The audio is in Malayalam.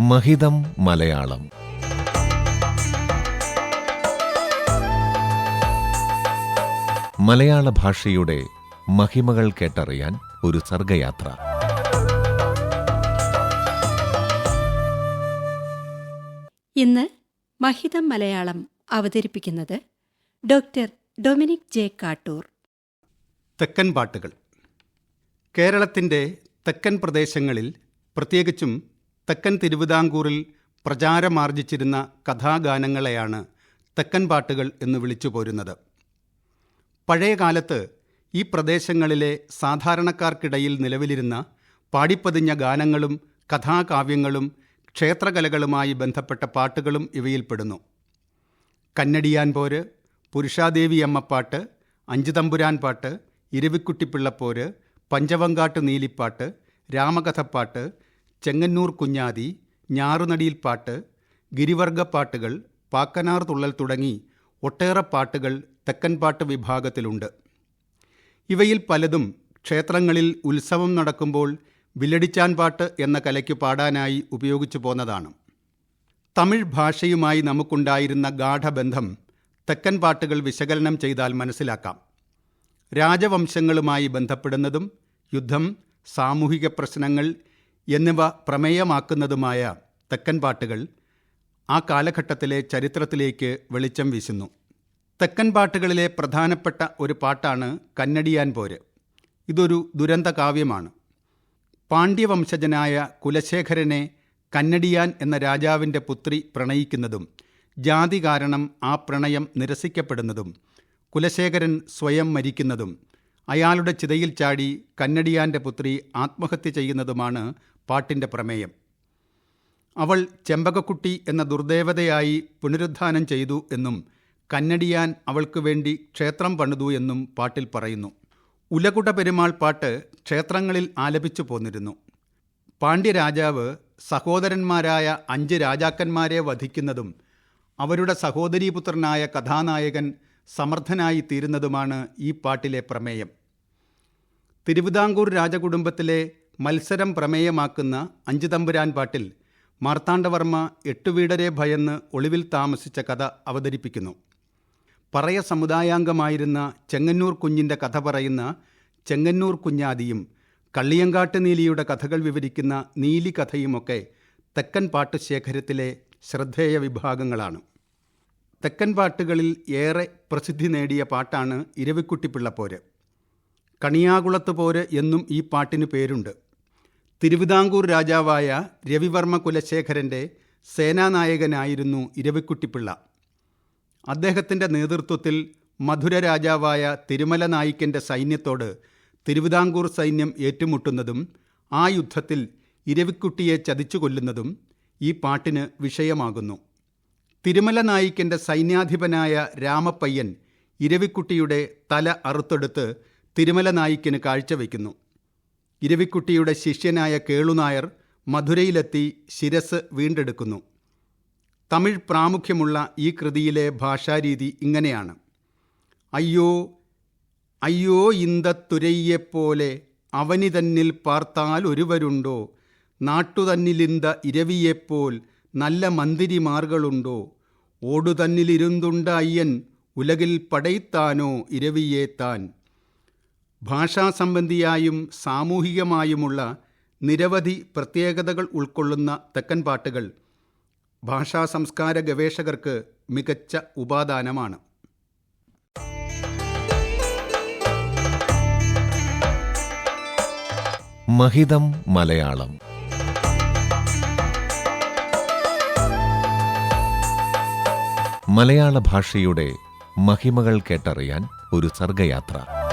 മഹിതം മലയാളം. മലയാള ഭാഷയുടെ മഹിമകൾ കേട്ടറിയാൻ ഒരു സർഗയാത്ര. ഇന്ന് മഹിതം മലയാളം അവതരിപ്പിക്കുന്നത് ഡോക്ടർ ഡൊമിനിക് ജെ കാട്ടൂർ. തെക്കൻ പാട്ടുകൾ. കേരളത്തിന്റെ തെക്കൻ പ്രദേശങ്ങളിൽ പ്രത്യേകിച്ചും തെക്കൻ തിരുവിതാംകൂറിൽ പ്രചാരമാർജിച്ചിരുന്ന കഥാഗാനങ്ങളെയാണ് തെക്കൻ പാട്ടുകൾ എന്ന് വിളിച്ചു പോരുന്നത്. പഴയ കാലത്ത് ഈ പ്രദേശങ്ങളിലെ സാധാരണക്കാർക്കിടയിൽ നിലവിലിരുന്ന പാടിപ്പതിഞ്ഞ ഗാനങ്ങളും കഥാകാവ്യങ്ങളും ക്ഷേത്രകലകളുമായി ബന്ധപ്പെട്ട പാട്ടുകളും ഇവയിൽപ്പെടുന്നു. കന്നടിയാൻ പോര് പുരുഷാദേവിയമ്മപ്പാട്ട് അഞ്ചുതമ്പുരാൻ പാട്ട് ഇരവിക്കുട്ടിപ്പിള്ളപ്പോര് പഞ്ചവങ്കാട്ട് നീലിപ്പാട്ട് രാമകഥപ്പാട്ട് ചെങ്ങന്നൂർ കുഞ്ഞാതി ഞാറുനടിയിൽ പാട്ട് ഗിരിവർഗ പാട്ടുകൾ പാക്കനാർ തുള്ളൽ തുടങ്ങി ഒട്ടേറെ പാട്ടുകൾ തെക്കൻ പാട്ട് വിഭാഗത്തിലുണ്ട്. ഇവയിൽ പലതും ക്ഷേത്രങ്ങളിൽ ഉത്സവം നടക്കുമ്പോൾ വില്ലടിച്ചാൻ പാട്ട് എന്ന കലയ്ക്ക് പാടാനായി ഉപയോഗിച്ചു പോന്നതാണ്. തമിഴ് ഭാഷയുമായി നമുക്കുണ്ടായിരുന്ന ഗാഠബന്ധം തെക്കൻ പാട്ടുകൾ വിശകലനം ചെയ്താൽ മനസ്സിലാക്കാം. രാജവംശങ്ങളുമായി ബന്ധപ്പെടുന്നതും യുദ്ധം സാമൂഹിക പ്രശ്നങ്ങൾ എന്നിവ പ്രമേയമാക്കുന്നതുമായ തെക്കൻ പാട്ടുകൾ ആ കാലഘട്ടത്തിലെ ചരിത്രത്തിലേക്ക് വെളിച്ചം വീശുന്നു. തെക്കൻ പാട്ടുകളിലെ പ്രധാനപ്പെട്ട ഒരു പാട്ടാണ് കന്നടിയാൻ പോര്. ഇതൊരു ദുരന്ത കാവ്യമാണ്. പാണ്ഡ്യവംശജനായ കുലശേഖരനെ കന്നടിയാൻ എന്ന രാജാവിന്റെ പുത്രി പ്രണയിക്കുന്നതും ജാതി കാരണം ആ പ്രണയം നിരസിക്കപ്പെടുന്നതും കുലശേഖരൻ സ്വയം മരിക്കുന്നതും അയാളുടെ ചിതയിൽ ചാടി കന്നടിയാന്റെ പുത്രി ആത്മഹത്യ ചെയ്യുന്നതുമാണ് പാട്ടിന്റെ പ്രമേയം. അവൾ ചെമ്പകക്കുട്ടി എന്ന ദുർദേവതയായി പുനരുദ്ധാനം ചെയ്തു എന്നും കന്നടിയാൻ അവൾക്ക് വേണ്ടി ക്ഷേത്രം പണിതു എന്നും പാട്ടിൽ പറയുന്നു. ഉലകുട പെരുമാൾ പാട്ട് ക്ഷേത്രങ്ങളിൽ ആലപിച്ചു പോന്നിരുന്നു. പാണ്ഡ്യരാജാവ് സഹോദരന്മാരായ അഞ്ച് രാജാക്കന്മാരെ വധിക്കുന്നതും അവരുടെ സഹോദരീപുത്രനായ കഥാനായകൻ സമർത്ഥനായി തീരുന്നതുമാണ് ഈ പാട്ടിലെ പ്രമേയം. തിരുവിതാംകൂർ രാജകുടുംബത്തിലെ മത്സരം പ്രമേയമാക്കുന്ന അഞ്ചു തമ്പുരാൻ പാട്ടിൽ മാർത്താണ്ഡവർമ്മ എട്ടുവീടരെ ഭയന്ന് ഒളിവിൽ താമസിച്ച കഥ അവതരിപ്പിക്കുന്നു. പറയ സമുദായാംഗമായിരുന്ന ചെങ്ങന്നൂർ കുഞ്ഞിന്റെ കഥ പറയുന്ന ചെങ്ങന്നൂർ കുഞ്ഞാദിയും കള്ളിയങ്കാട്ട് നീലിയുടെ കഥകൾ വിവരിക്കുന്ന നീലി കഥയുമൊക്കെ തെക്കൻ പാട്ട് ശേഖരത്തിലെ ശ്രദ്ധേയ വിഭാഗങ്ങളാണ്. തെക്കൻ പാട്ടുകളിൽ ഏറെ പ്രസിദ്ധി നേടിയ പാട്ടാണ് ഇരവിക്കുട്ടിപ്പിള്ളപ്പോര്. കണിയാകുളത്ത് പോര് എന്നും ഈ പാട്ടിന് പേരുണ്ട്. തിരുവിതാംകൂർ രാജാവായ രവിവർമ്മ കുലശേഖരന്റെ സേനാനായകനായിരുന്നു ഇരവിക്കുട്ടിപ്പിള്ള. അദ്ദേഹത്തിന്റെ നേതൃത്വത്തിൽ മധുര രാജാവായ തിരുമല നായിക്കന്റെ സൈന്യത്തോട് തിരുവിതാംകൂർ സൈന്യം ഏറ്റുമുട്ടുന്നതും ആ യുദ്ധത്തിൽ ഇരവിക്കുട്ടിയെ ചതിച്ചു കൊല്ലുന്നതും ഈ പാട്ടിന് വിഷയമാകുന്നു. തിരുമല നായിക്കന്റെ സൈന്യാധിപനായ രാമപ്പയ്യൻ ഇരവിക്കുട്ടിയുടെ തല അറുത്തെടുത്ത് തിരുമല നായിക്കിന് കാഴ്ചവെക്കുന്നു. ഇരവിക്കുട്ടിയുടെ ശിഷ്യനായ കേളുനായർ മധുരയിലെത്തി ശിരസ് വീണ്ടെടുക്കുന്നു. തമിഴ് പ്രാമുഖ്യമുള്ള ഈ കൃതിയിലെ ഭാഷാരീതി ഇങ്ങനെയാണ്. അയ്യോ അയ്യോ ഇന്ദത്തുരയ്യെപ്പോലെ അവനി തന്നിൽ പാർത്താൽ ഒരുവരുണ്ടോ? നാട്ടുതന്നിലിന്ത ഇരവിയെപ്പോൽ നല്ല മന്ദിരിമാർകളുണ്ടോ ഓടുതന്നിലിരുന്തുണ്ട അയ്യൻ ഉലകിൽ പടയ്ത്താനോ ഇരവിയെ താൻ? ഭാഷാസംബന്ധിയായും സാമൂഹികമായുമുള്ള നിരവധി പ്രത്യേകതകൾ ഉൾക്കൊള്ളുന്ന തെക്കൻ പാട്ടുകൾ ഭാഷാ സംസ്കാര ഗവേഷകർക്ക് മികച്ച ഉപാദാനമാണ്. മഹിതം മലയാളം. മലയാള ഭാഷയുടെ മഹിമകൾ കേട്ടറിയാൻ ഒരു സർഗയാത്ര.